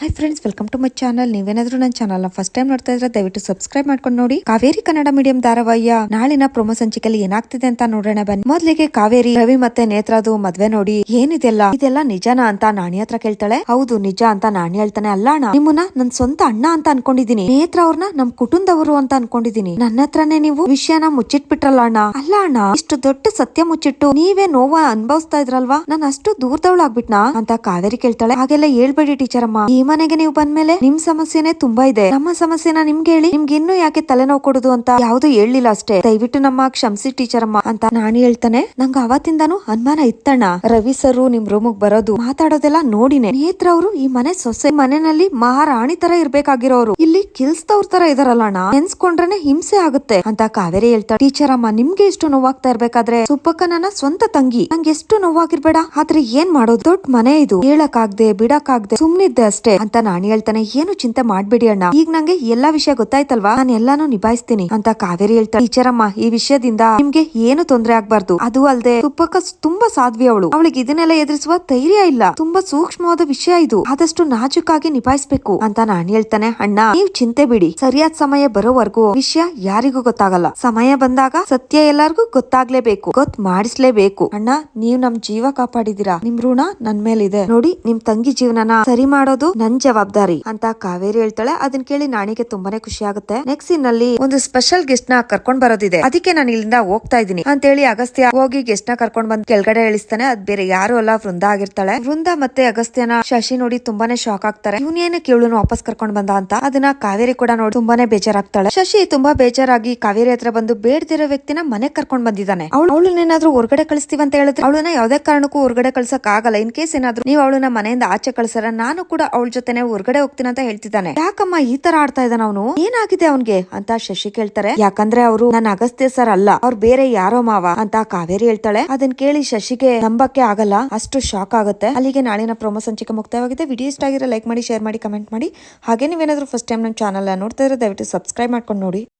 Hi friends welcome to my channel ನೀವೇನಾದ್ರೂ ನನ್ನ channel first time ನೋಡ್ತಾ ಇದ್ರೆ ದಯವಿಟ್ಟು ಸಬ್ಸ್ಕ್ರೈಬ್ ಮಾಡ್ಕೊಂಡು ನೋಡಿ. ಕಾವೇರಿ ಕನ್ನಡ ಮೀಡಿಯಂ ಧಾರಾವಾಹಿಯ ನಾಳಿನ ಪ್ರೊಮೋ ಸಂಚಿಕೆಯಲ್ಲಿ ಏನಾಗ್ತಿದೆ ಅಂತ ನೋಡೋಣ ಬನ್ನಿ. ಮೊದಲಿಗೆ ಕಾವೇರಿ, ರವಿ ಮತ್ತೆ ನೇತ್ರದು ಮದ್ವೆ ನೋಡಿ. ಏನಿದೆಲ್ಲ? ಇದೆಲ್ಲ ನಿಜನಾ ಅಂತ ನಾಣಿ ಹತ್ರ ಕೇಳ್ತಾಳೆ. ಹೌದು, ನಿಜ ಅಂತ ನಾಣಿ ಹೇಳ್ತಾನೆ. ಅಲ್ಲ ಅಣ್ಣ, ನಿಮ್ಮನ್ನ ನನ್ ಸ್ವಂತ ಅಣ್ಣ ಅಂತ ಅನ್ಕೊಂಡಿದೀನಿ ನೇತ್ರ ಅವ್ರನ್ನ ನಮ್ ಕುಟುಂಬದವರು ಅಂತ ಅನ್ಕೊಂಡಿದೀನಿ ನನ್ನ ಹತ್ರನೇ ನೀವು ವಿಷಯನ ಮುಚ್ಚಿಟ್ಬಿಟ್ರಲ್ಲ ಅಣ್ಣ. ಅಲ್ಲ ಅಣ್ಣ, ಇಷ್ಟು ದೊಡ್ಡ ಸತ್ಯ ಮುಚ್ಚಿಟ್ಟು ನೀವೇ ನೋವ ಅನ್ಭವಿಸ್ತಾ ಇದ್ರಲ್ವಾ? ನಾನು ಅಷ್ಟು ದೂರದವಳಾಗ್ಬಿಟ್ನಾ? ಅಂತ ಕಾವೇರಿ ಕೇಳ್ತಾಳೆ. ಹಾಗೆಲ್ಲ ಹೇಳ್ಬೇಡಿ ಟೀಚರ್ ಅಮ್ಮ ಮನೆಗೆ ನೀವು ಬಂದ್ಮೇಲೆ ನಿಮ್ ಸಮಸ್ಯೆನೆ ತುಂಬಾ ಇದೆ. ನಮ್ಮ ಸಮಸ್ಯೆನ ನಿಮ್ಗೆ ಹೇಳಿ, ನಿಮ್ಗೆ ಇನ್ನೂ ಯಾಕೆ ತಲೆನೋವು ಕೊಡುದು ಅಂತ ಯಾವ್ದು ಹೇಳಿಲ್ಲ ಅಷ್ಟೇ. ದಯವಿಟ್ಟು ನಮ್ಮ ಕ್ಷಮಿಸಿ ಟೀಚರ್ ಅಮ್ಮ ಅಂತ ನಾನು ಹೇಳ್ತಾನೆ. ನಂಗ ಅವತ್ತಿಂದಾನು ಅನುಮಾನ ಇತ್ತಣ್ಣ. ರವಿ ಸರು ನಿಮ್ ರೂಮಿಗ್ ಬರೋದು ಮಾತಾಡೋದೆಲ್ಲ ನೋಡಿನೆ. ನೇತ್ರ ಅವರು ಈ ಮನೆ ಸೊಸೆ ಮನೆಯಲ್ಲಿ ಮಹಾರಾಣಿ ತರ ಇರ್ಬೇಕಾಗಿರೋರು. ಇಲ್ಲಿ ಕಿಲ್ಸ್ದವ್ರ ತರ ಇದಾರಲ್ಲ ಅಣ್ಣ. ನೆನ್ಸ್ಕೊಂಡ್ರೆ ಹಿಂಸೆ ಆಗುತ್ತೆ ಅಂತ ಕಾವೇರಿ ಹೇಳ್ತಾ ಟೀಚರ್ ಅಮ್ಮ, ನಿಮ್ಗೆ ಎಷ್ಟು ನೋವಾಗ್ತಾ ಇರ್ಬೇಕಾದ್ರೆ ಸುಬ್ಬಕ್ಕ ನನ್ನ ಸ್ವಂತ ತಂಗಿ. ನಂಗೆ ಎಷ್ಟು ನೋವಾಗಿರ್ಬೇಡ. ಆದ್ರೆ ಏನ್ ಮಾಡೋದು? ದೊಡ್ಡ ಮನೆ ಇದು. ಹೇಳಕ್ ಆಗದೆ ಬಿಡಕ್ ಬಿಡಕ್ಕಾಗ್ದೆ ಸುಮ್ನಿದ್ದೆ ಅಷ್ಟೇ. ಅಂತ ನಾಣಿ ಹೇಳ್ತಾನೆ, ಏನು ಚಿಂತೆ ಮಾಡ್ಬೇಡಿ ಅಣ್ಣ. ಈಗ ನಂಗೆ ಎಲ್ಲಾ ವಿಷಯ ಗೊತ್ತಾಯ್ತಲ್ವಾ? ನಾನು ಎಲ್ಲಾನು ನಿಭಾಯಿಸ್ತೀನಿ ಅಂತ ಕಾವೇರಿ ಹೇಳ್ತಾಳೆ. ಟೀಚರಮ್ಮ, ಈ ವಿಷಯದಿಂದ ನಿಮ್ಗೆ ಏನು ತೊಂದರೆ ಆಗ್ಬಾರ್ದು? ಅದು ಅಲ್ದೆ ಸುಬ್ಬಕ್ಕ ತುಂಬಾ ಸಾಧ್ವಿ ಅವಳು. ಅವಳಿಗೆ ಇದನ್ನೆಲ್ಲ ಎದುರಿಸುವ ಧೈರ್ಯ ಇಲ್ಲ. ತುಂಬಾ ಸೂಕ್ಷ್ಮವಾದ ವಿಷಯ ಇದು. ಆದಷ್ಟು ನಾಜುಕಾಗಿ ನಿಭಾಯಿಸ್ಬೇಕು ಅಂತ ನಾಣಿ ಹೇಳ್ತಾನೆ. ಅಣ್ಣ, ನೀವ್ ಚಿಂತೆ ಬಿಡಿ. ಸರಿಯಾದ ಸಮಯ ಬರೋವರೆಗೂ ವಿಷಯ ಯಾರಿಗೂ ಗೊತ್ತಾಗಲ್ಲ. ಸಮಯ ಬಂದಾಗ ಸತ್ಯ ಎಲ್ಲಾರ್ಗೂ ಗೊತ್ತಾಗ್ಲೇಬೇಕು. ಗೊತ್ ಮಾಡಿಸ್ಲೇಬೇಕು. ಅಣ್ಣ, ನೀವ್ ನಮ್ ಜೀವ ಕಾಪಾಡಿದೀರಾ ನಿಮ್ ಋಣ ನನ್ ಮೇಲಿದೆ. ನೋಡಿ, ನಿಮ್ ತಂಗಿ ಜೀವನನ ಸರಿ ಮಾಡೋದು ನನ್ ಜವಾಬ್ದಾರಿ ಅಂತ ಕಾವೇರಿ ಹೇಳ್ತಾಳೆ. ಅದನ್ನ ಕೇಳಿ ನಾಣಿಗೆ ತುಂಬಾನೇ ಖುಷಿ ಆಗುತ್ತೆ ನೆಕ್ಸ್ಟ್ ಸೀನ್ ಅಲ್ಲಿ ಒಂದು ಸ್ಪೆಷಲ್ ಗೆಸ್ಟ್ನ ಕರ್ಕೊಂಡ್ ಬರೋದಿದೆ. ಅದಕ್ಕೆ ನಾನು ಇಲ್ಲಿಂದ ಹೋಗ್ತಾ ಇದ್ದೀನಿ ಅಂತ ಹೇಳಿ ಅಗಸ್ತ್ಯ ಹೋಗಿ ಗೆಸ್ಟ್ನ ಕರ್ಕೊಂಡ್ ಬಂದ್ ಕೆಳಗಡೆ ಇಳಿಸ್ತಾನೆ. ಅದ್ ಬೇರೆ ಯಾರು ಅಲ್ಲ, ವೃಂದ ಆಗಿರ್ತಾಳೆ. ವೃಂದ ಮತ್ತೆ ಅಗಸ್ತ್ಯನ ಶಶಿ ನೋಡಿ ತುಂಬಾನೇ ಶಾಕ್ ಆಗ್ತಾರೆ. ಇವನೇನು ಕೇಳುನು ವಾಪಸ್ ಕರ್ಕೊಂಡ್ ಬಂದ ಅಂತ ಅದನ್ನ ಕಾವೇರಿ ಕೂಡ ನೋಡಿ ತುಂಬಾನೇ ಬೇಜಾರಾಗ್ತಾಳೆ. ಶಶಿ ತುಂಬಾ ಬೇಜಾರಾಗಿ ಕಾವೇರಿ ಹತ್ರ ಬಂದು ಬೇಡದಿರೋ ವ್ಯಕ್ತಿನ ಮನೆ ಕರ್ಕೊಂಡ್ ಬಂದಿದ್ದಾನೆ. ಅವಳು ಅವಳನ್ನೇನಾದ್ರೂ ಹೊರಗಡೆ ಕಳಿಸ್ತೀವಿ ಅಂತ ಹೇಳಿದ್ರೆ ಅವಳನ್ನ ಯಾವ್ದೇ ಕಾರಣಕ್ಕೂ ಹೊರಗಡೆ ಕಳ್ಸಕ್ ಆಗಲ್ಲ. ಇನ್ ಕೇಸ್ ಏನಾದ್ರು ನೀವು ಅವಳನ್ನ ಮನೆಯಿಂದ ಆಚೆ ಕಳ್ಸರ, ನಾನು ಕೂಡ ಅವಳ ಜೊತೆನೆ ಹೊರಗಡೆ ಹೋಗ್ತೀನಿ ಅಂತ ಹೇಳ್ತಿದ್ದಾನೆ. ಯಾಕಮ್ಮ ಈ ತರ ಆಡ್ತಾ ಇದ್ದಾನ ಅವನು? ಏನಾಗಿದೆ ಅವನ್ಗೆ? ಅಂತ ಶಶಿ ಕೇಳ್ತಾರೆ. ಯಾಕಂದ್ರೆ ಅವರು ನನ್ನ ಅಗಸ್ತ್ಯ ಸರ್ ಅಲ್ಲ. ಅವ್ರು ಬೇರೆ ಯಾರೋ ಮಾವ ಅಂತ ಕಾವೇರಿ ಹೇಳ್ತಾಳೆ. ಅದನ್ನ ಕೇಳಿ ಶಶಿಗೆ ನಂಬಕ್ಕೆ ಆಗಲ್ಲ. ಅಷ್ಟು ಶಾಕ್ ಆಗುತ್ತೆ. ಅಲ್ಲಿಗೆ ನಾಳಿನ ಪ್ರೊಮೋ ಸಂಚಿಕೆ ಮುಕ್ತಾಯವಾಗಿದೆ. ವಿಡಿಯೋ ಇಷ್ಟ ಆಗಿರೋ ಲೈಕ್ ಮಾಡಿ ಶೇರ್ ಮಾಡಿ ಕಮೆಂಟ್ ಮಾಡಿ. ಹಾಗೆ ನೀವೇನಾದ್ರೂ ಫಸ್ಟ್ ಟೈಮ್ ನಮ್ಮ ಚಾನಲ್ ನೋಡ್ತಾ ಇದ್ರೆ ದಯವಿಟ್ಟು ಸಬ್ಸ್ಕ್ರೈಬ್ ಮಾಡ್ಕೊಂಡು ನೋಡಿ.